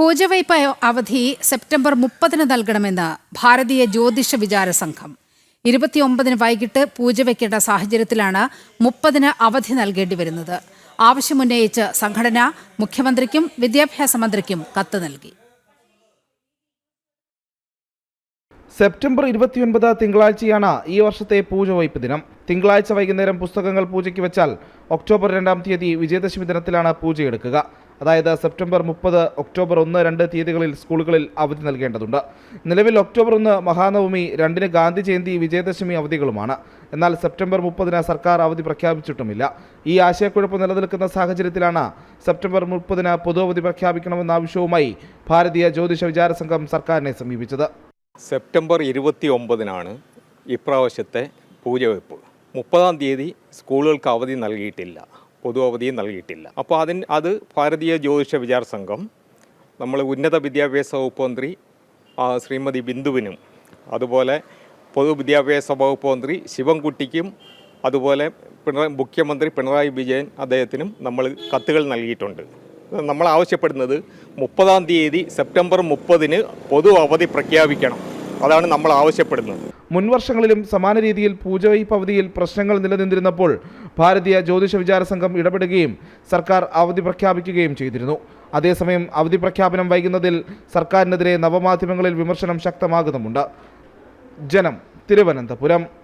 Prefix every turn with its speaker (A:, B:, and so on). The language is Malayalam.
A: പൂജവയ്പ് അവധി സെപ്റ്റംബർ മുപ്പതിന് നൽകണമെന്ന് ഭാരതീയ ജ്യോതിഷ വിചാര സംഘം. ഇരുപത്തിയൊമ്പതിന് വൈകിട്ട് പൂജ വയ്ക്കേണ്ട സാഹചര്യത്തിലാണ് മുപ്പതിന് അവധി നൽകേണ്ടി വരുന്നത്. ആവശ്യമുന്നയിച്ച് സംഘടന മുഖ്യമന്ത്രിക്കും വിദ്യാഭ്യാസ മന്ത്രിക്കും കത്ത് നൽകി.
B: സെപ്റ്റംബർ ഇരുപത്തിയൊൻപത് തിങ്കളാഴ്ചയാണ് ഈ വർഷത്തെ പൂജവയ്പ് ദിനം. തിങ്കളാഴ്ച വൈകുന്നേരം പുസ്തകങ്ങൾ പൂജയ്ക്ക് വെച്ചാൽ ഒക്ടോബർ രണ്ടാം തീയതി വിജയദശമി ദിനത്തിലാണ് പൂജയെടുക്കുക. അതായത് സെപ്റ്റംബർ മുപ്പത് ഒക്ടോബർ ഒന്ന് രണ്ട് തീയതികളിൽ സ്കൂളുകളിൽ അവധി നൽകേണ്ടതുണ്ട്. നിലവിൽ ഒക്ടോബർ ഒന്ന് മഹാനവമി രണ്ടിന് ഗാന്ധി ജയന്തി വിജയദശമി അവധികളുമാണ്. എന്നാൽ സെപ്റ്റംബർ മുപ്പതിന് സർക്കാർ അവധി പ്രഖ്യാപിച്ചിട്ടുമില്ല. ഈ ആശയക്കുഴപ്പം നിലനിൽക്കുന്ന സാഹചര്യത്തിലാണ് സെപ്റ്റംബർ മുപ്പതിന് പൊതു അവധി പ്രഖ്യാപിക്കണമെന്ന ആവശ്യവുമായി ഭാരതീയ ജ്യോതിഷ വിചാര സംഘം സർക്കാരിനെ സമീപിച്ചത്.
C: സെപ്റ്റംബർ ഇരുപത്തി ഒമ്പതിനാണ് ഇപ്രാവശ്യത്തെ പൂജവെപ്പ് മുപ്പതാം തീയതി സ്കൂളുകൾക്ക് അവധി നൽകിയിട്ടില്ല. പൊതു അവധിയും നൽകിയിട്ടില്ല. അപ്പോൾ അതിന് അത് ഭാരതീയ ജ്യോതിഷ വിചാര സംഘം നമ്മൾ ഉന്നത വിദ്യാഭ്യാസ വകുപ്പ് മന്ത്രി ശ്രീമതി ബിന്ദുവിനും അതുപോലെ പൊതുവിദ്യാഭ്യാസ വകുപ്പ് മന്ത്രി ശിവൻകുട്ടിക്കും അതുപോലെ പിണറായി മുഖ്യമന്ത്രി പിണറായി വിജയൻ അദ്ദേഹത്തിനും നമ്മൾ കത്തുകൾ നൽകിയിട്ടുണ്ട്. നമ്മൾ ആവശ്യപ്പെടുന്നത് മുപ്പതാം തീയതി സെപ്റ്റംബർ മുപ്പതിന് പൊതു അവധി പ്രഖ്യാപിക്കണം. അതാണ് നമ്മൾ ആവശ്യപ്പെടുന്നത്.
B: മുൻവർഷങ്ങളിലും സമാന രീതിയിൽ പൂജവയ്പ് അവധിയിൽ പ്രശ്നങ്ങൾ നിലനിന്നിരുന്നപ്പോൾ ഭാരതീയ ജ്യോതിഷ വിചാര സംഘം ഇടപെടുകയും സർക്കാർ അവധി പ്രഖ്യാപിക്കുകയും ചെയ്തിരുന്നു. അതേസമയം അവധി പ്രഖ്യാപനം വൈകുന്നതിൽ സർക്കാരിനെതിരെ നവമാധ്യമങ്ങളിൽ വിമർശനം ശക്തമാകുന്നുമുണ്ട്. ജനം തിരുവനന്തപുരം.